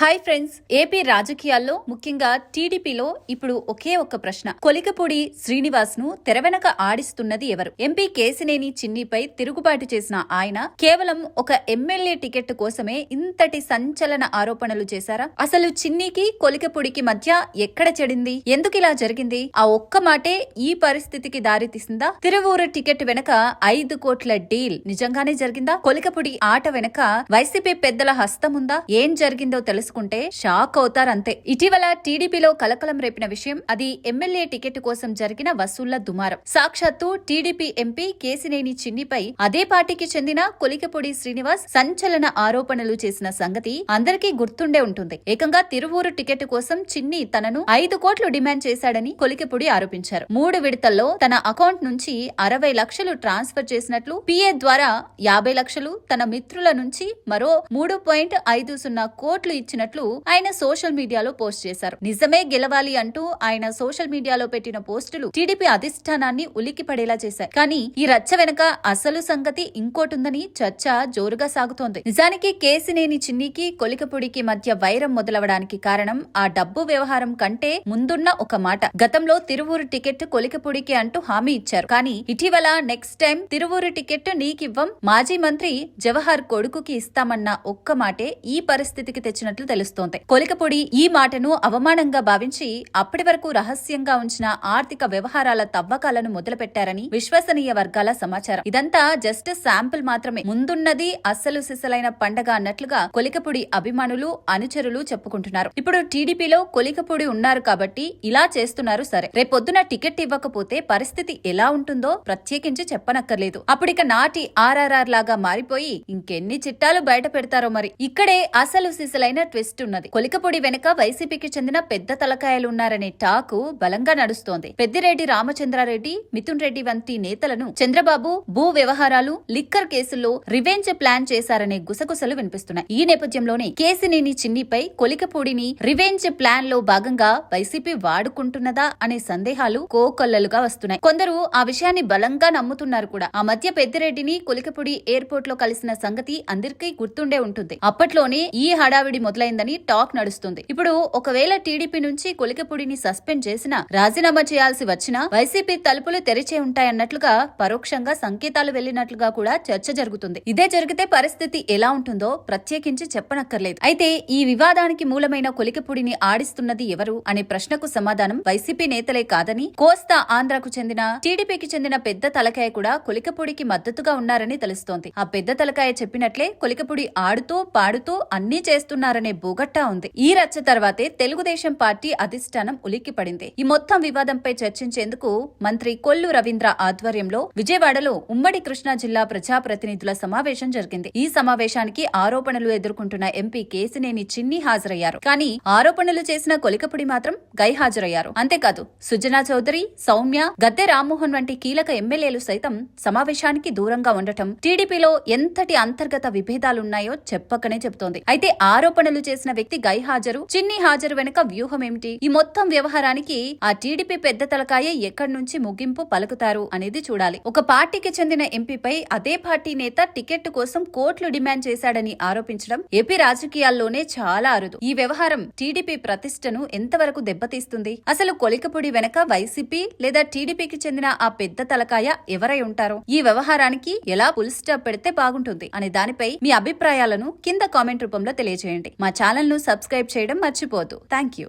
Hi friends AP రాజకీయాల్లో ముఖ్యంగా టీడీపీలో ఇప్పుడు ఒకే ఒక్క ప్రశ్న. కొలికపూడి శ్రీనివాస్ను తెరవెనక ఆడిస్తున్నది ఎవరు? ఎంపీ కేసినేని చిన్నిపై తిరుగుబాటు చేసిన ఆయన కేవలం ఒక ఎమ్మెల్యే టికెట్ కోసమే ఇంతటి సంచలన ఆరోపణలు చేశారా? అసలు చిన్నికి కొలికపూడికి మధ్య ఎక్కడ చెడింది? ఎందుకు ఇలా జరిగింది? ఆ ఒక్క మాటే ఈ పరిస్థితికి దారితీసిందా తిరువూరు టికెట్ వెనక ఐదు కోట్ల డీల్ నిజంగానే జరిగిందా? కొలికపూడి ఆట వెనక వైసీపీ పెద్దల హస్తముందా? ఏం జరిగిందో తెలుసు తెలుసుకుంటే షాక్ అవుతారంతే. ఇటీవల టీడీపీలో కలకలం రేపిన విషయం అది ఎమ్మెల్యే టికెట్ కోసం జరిగిన వసూళ్ళ దుమారం. సాక్షాత్తు టీడీపీ ఎంపీ కేసినేని చిన్నిపై అదే పార్టీకి చెందిన కొలికపొడి శ్రీనివాస్ సంచలన ఆరోపణలు చేసిన సంగతి అందరికీ గుర్తుండే ఉంటుంది. ఏకంగా తిరువూరు టికెట్ కోసం చిన్ని తనను ఐదు కోట్లు డిమాండ్ చేశాడని కొలికపొడి ఆరోపించారు. మూడు విడతల్లో తన అకౌంట్ నుంచి అరవై లక్షలు ట్రాన్స్ఫర్ చేసినట్లు పిఏ ద్వారా యాభై లక్షలు తన మిత్రుల నుంచి మరో మూడు పాయింట్ ఐదు సున్నా కోట్లు ఇచ్చిన ఇచ్చినట్లు ఆయన సోషల్ మీడియాలో పోస్ట్ చేశారు. నిజమే గెలవాలి అంటూ ఆయన సోషల్ మీడియాలో పెట్టిన పోస్టులు టీడీపీ అధిష్టానాన్ని ఉలికి పడేలా చేశాయి. కానీ ఈ రచ్చ వెనక అసలు సంగతి ఇంకోటుందని చర్చ జోరుగా సాగుతోంది. నిజానికి కేసినేని చిన్నికి కొలికపొడికి మధ్య వైరం మొదలవడానికి కారణం ఆ డబ్బు వ్యవహారం కంటే ముందున్న ఒక మాట. గతంలో తిరువూరు టికెట్ కొలికపొడికి అంటూ హామీ ఇచ్చారు. కానీ ఇటీవల నెక్స్ట్ టైం తిరువూరు టికెట్ నీకివ్వం మాజీ మంత్రి జవహర్ కొడుకుకి ఇస్తామన్న ఒక్క మాటే ఈ పరిస్థితికి తెచ్చినట్లు తెలుస్తోంది. కొలికపొడి ఈ మాటను అవమానంగా భావించి అప్పటి వరకు రహస్యంగా ఉంచిన ఆర్థిక వ్యవహారాల తవ్వకాలను మొదలుపెట్టారని విశ్వసనీయ వర్గాల సమాచారం. ఇదంతా జస్ట్ శాంపుల్ మాత్రమే. ముందున్నది అస్సలు సిసలైన పండగ అన్నట్లుగా కొలికపొడి అభిమానులు అనుచరులు చెప్పుకుంటున్నారు. ఇప్పుడు టీడీపీలో కొలికపొడి ఉన్నారు కాబట్టి ఇలా చేస్తున్నారు సరే. రేపొద్దున టికెట్ ఇవ్వకపోతే పరిస్థితి ఎలా ఉంటుందో ప్రత్యేకించి చెప్పనక్కర్లేదు. అప్పుడిక నాటి ఆర్ఆర్ఆర్ లాగా మారిపోయి ఇంకెన్ని చిట్టాలు బయట పెడతారో మరి. ఇక్కడే అసలు సిసలైన ట్విస్ట్ ఉన్నది. కొలికపొడి వెనుక వైసీపీకి చెందిన పెద్ద తలకాయలు ఉన్నారనే టాకు బలంగా నడుస్తోంది. పెద్దిరెడ్డి రామచంద్రారెడ్డి మిథున్ రెడ్డి వంటి నేతలను చంద్రబాబు భూ వ్యవహారాలు లిక్కర్ కేసుల్లో రివెంజ్ ప్లాన్ చేశారనే గుసగుసలు వినిపిస్తున్నాయి. ఈ నేపథ్యంలోనే కేసినేని చిన్నిపై కొలికపూడిని రివెంజ్ ప్లాన్లో భాగంగా వైసీపీ వాడుకుంటున్నదా అనే సందేహాలు కోకొల్లలుగా వస్తున్నాయి. కొందరు ఆ విషయాన్ని బలంగా నమ్ముతున్నారు కూడా. ఆ మధ్య పెద్దిరెడ్డిని కొలికపూడి ఎయిర్పోర్ట్లో కలిసిన సంగతి అందరికీ గుర్తుండే ఉంటుంది. అప్పట్లోనే ఈ హడావిడి మొదలైన మొదలైందని టాక్ నడుస్తుంది. ఇప్పుడు ఒకవేళ టీడీపీ నుంచి కొలికపూడిని సస్పెండ్ చేసినా రాజీనామా చేయాల్సి వచ్చినా వైసీపీ తలుపులు తెరిచే ఉంటాయన్నట్లుగా పరోక్షంగా సంకేతాలు వెళ్ళినట్లుగా కూడా చర్చ జరుగుతుంది. ఇదే జరిగితే పరిస్థితి ఎలా ఉంటుందో ప్రత్యేకించి చెప్పనక్కర్లేదు. అయితే ఈ వివాదానికి మూలమైన కొలికపూడిని ఆడిస్తున్నది ఎవరు అనే ప్రశ్నకు సమాధానం వైసీపీ నేతలే కాదని కోస్తా ఆంధ్రకు చెందిన టీడీపీకి చెందిన పెద్ద తలకాయ కూడా కొలికపూడికి మద్దతుగా ఉన్నారని తెలుస్తోంది. ఆ పెద్ద తలకాయ చెప్పినట్లే కొలికపూడి ఆడుతూ పాడుతూ అన్నీ చేస్తున్నారనే బోగట్టా ఉంది. ఈ రచ్చ తర్వాతే తెలుగుదేశం పార్టీ అధిష్టానం ఉలిక్కిపడింది. ఈ మొత్తం వివాదంపై చర్చించేందుకు మంత్రి కొల్లు రవీంద్ర ఆధ్వర్యంలో విజయవాడలో ఉమ్మడి కృష్ణా జిల్లా ప్రజాప్రతినిధుల సమావేశం జరిగింది. ఈ సమావేశానికి ఆరోపణలు ఎదుర్కొంటున్న ఎంపీ కేసినేని చిన్ని హాజరయ్యారు. కానీ ఆరోపణలు చేసిన కొలికపుడి మాత్రం గైహాజరయ్యారు. అంతేకాదు సుజనా చౌదరి సౌమ్య గద్దె రామ్మోహన్ వంటి కీలక ఎమ్మెల్యేలు సైతం సమావేశానికి దూరంగా ఉండటం టీడీపీలో ఎంతటి అంతర్గత విభేదాలున్నాయో చెప్పకనే చెబుతోంది. అయితే ఆరోపణలు చేసిన వ్యక్తి గైహాజరు. చిన్ని హాజరు వెనుక వ్యూహం ఏమిటి ఈ మొత్తం వ్యవహారానికి ఆ టీడీపీ పెద్ద తలకాయ ఎక్కడి నుంచి ముగింపు పలుకుతారు అనేది చూడాలి. ఒక పార్టీకి చెందిన ఎంపీపై అదే పార్టీ నేత టికెట్ కోసం కోట్లు డిమాండ్ చేశాడని ఆరోపించడం ఏపీ రాజకీయాల్లోనే చాలా అరుదు. ఈ వ్యవహారం టీడీపీ ప్రతిష్టను ఎంతవరకు దెబ్బతీస్తుంది? అసలు కొలికపొడి వెనక వైసీపీ లేదా టీడీపీకి చెందిన ఆ పెద్ద తలకాయ ఎవరై ఉంటారో? ఈ వ్యవహారానికి ఎలా పుల్ స్టాప్ పెడితే బాగుంటుంది? అనే దానిపై మీ అభిప్రాయాలను కింద కామెంట్ రూపంలో తెలియజేయండి మా ఛానల్ను సబ్స్క్రైబ్ చేయడం మర్చిపోదు. Thank you